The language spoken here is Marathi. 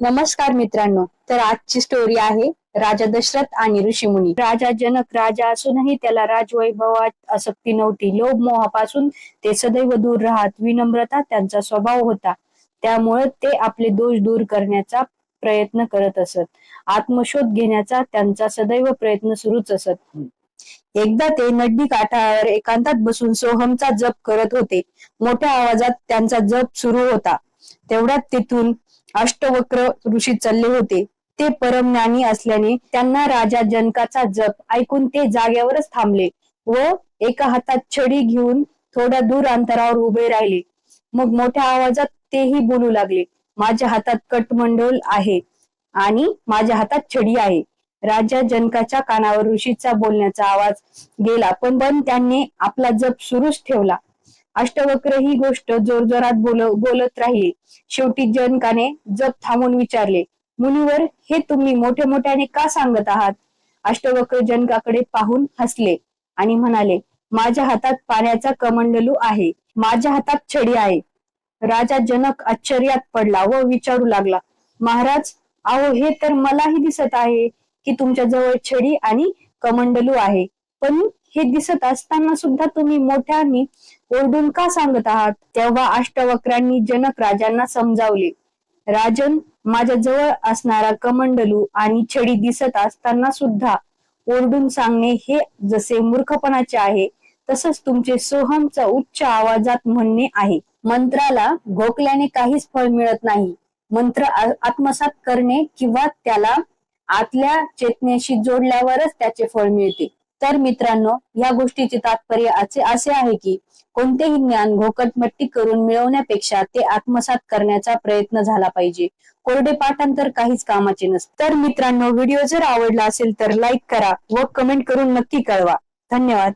नमस्कार मित्रांनो तर आजची स्टोरी आहे राजा दशरथ आणि ऋषीमुनी. राजा जनक राजा असूनही त्याला राजवैभवात आसक्ती नव्हती. लोभ मोहापासून ते सदैव दूर राहत विनम्रता त्यांचा स्वभाव होता. त्यामुळे ते आपले दोष दूर करण्याचा प्रयत्न करत असत. आत्मशोध घेण्याचा त्यांचा सदैव प्रयत्न सुरूच असत. एकदा ते नड्डी काठावर एकांतात बसून सोहमचा जप करत होते. मोठ्या आवाजात त्यांचा जप सुरू होता. तेवढ्यात तिथून अष्टवक्र ऋषी चालले होते. ते परमज्ञानी असल्याने त्यांना राजा जनकाचा जप ऐकून ते जाग्यावरच थांबले व एका हातात छडी घेऊन थोड्या दूर अंतरावर उभे राहिले. मग मोठ्या आवाजात तेही बोलू लागले माझ्या हातात कटमंडोल आहे आणि माझ्या हातात छडी आहे. राजा जनकाच्या कानावर ऋषीचा बोलण्याचा आवाज गेला पण पण त्यांनी आपला जप सुरूच ठेवला. अष्टवक्र ही गोष्ट जोरजोरात बोल बोलत राहिली. शेवटी जनकाने जप थांबून विचारले मुनीवर हे तुम्ही मोठे मोठ्याने का सांगत आहात? अष्टवक्र जनकाकडे पाहून हसले आणि म्हणाले माझ्या हातात पाण्याचा कमंडलू आहे माझ्या हातात छडी आहे. राजा जनक आश्चर्यात पडला व विचारू लागला महाराज अहो हे तर मलाही दिसत आहे की तुमच्या जवळ छडी आणि कमंडलू आहे पण हे दिसत असताना सुद्धा तुम्ही मोठ्यांनी ओरडून का सांगत आहात? तेव्हा अष्टवक्रांनी जनक राजांना समजावले राजन माझ्या जवळ असणारा कमंडलू आणि छडी दिसत असताना सुद्धा ओरडून सांगणे हे जसे मूर्खपणाचे आहे तसंच तुमचे सोहमचा उच्च आवाजात म्हणणे आहे. मंत्राला घोकल्याने काहीच फळ मिळत नाही. मंत्र आत्मसात करणे किंवा त्याला आतल्या चेतनेशी जोडल्यावरच त्याचे फळ मिळते. तर मित्रांनो या गोष्टीचे तात्पर्य असे असे आहे की कोणतेही ज्ञान घोकट मट्टी करून मिळवण्यापेक्षा ते आत्मसात करण्याचा प्रयत्न झाला पाहिजे. कोरडे पाठांतर काहीच कामाचे नसते. तर मित्रांनो व्हिडिओ जर आवडला असेल तर लाईक करा व कमेंट करून नक्की कळवा. धन्यवाद.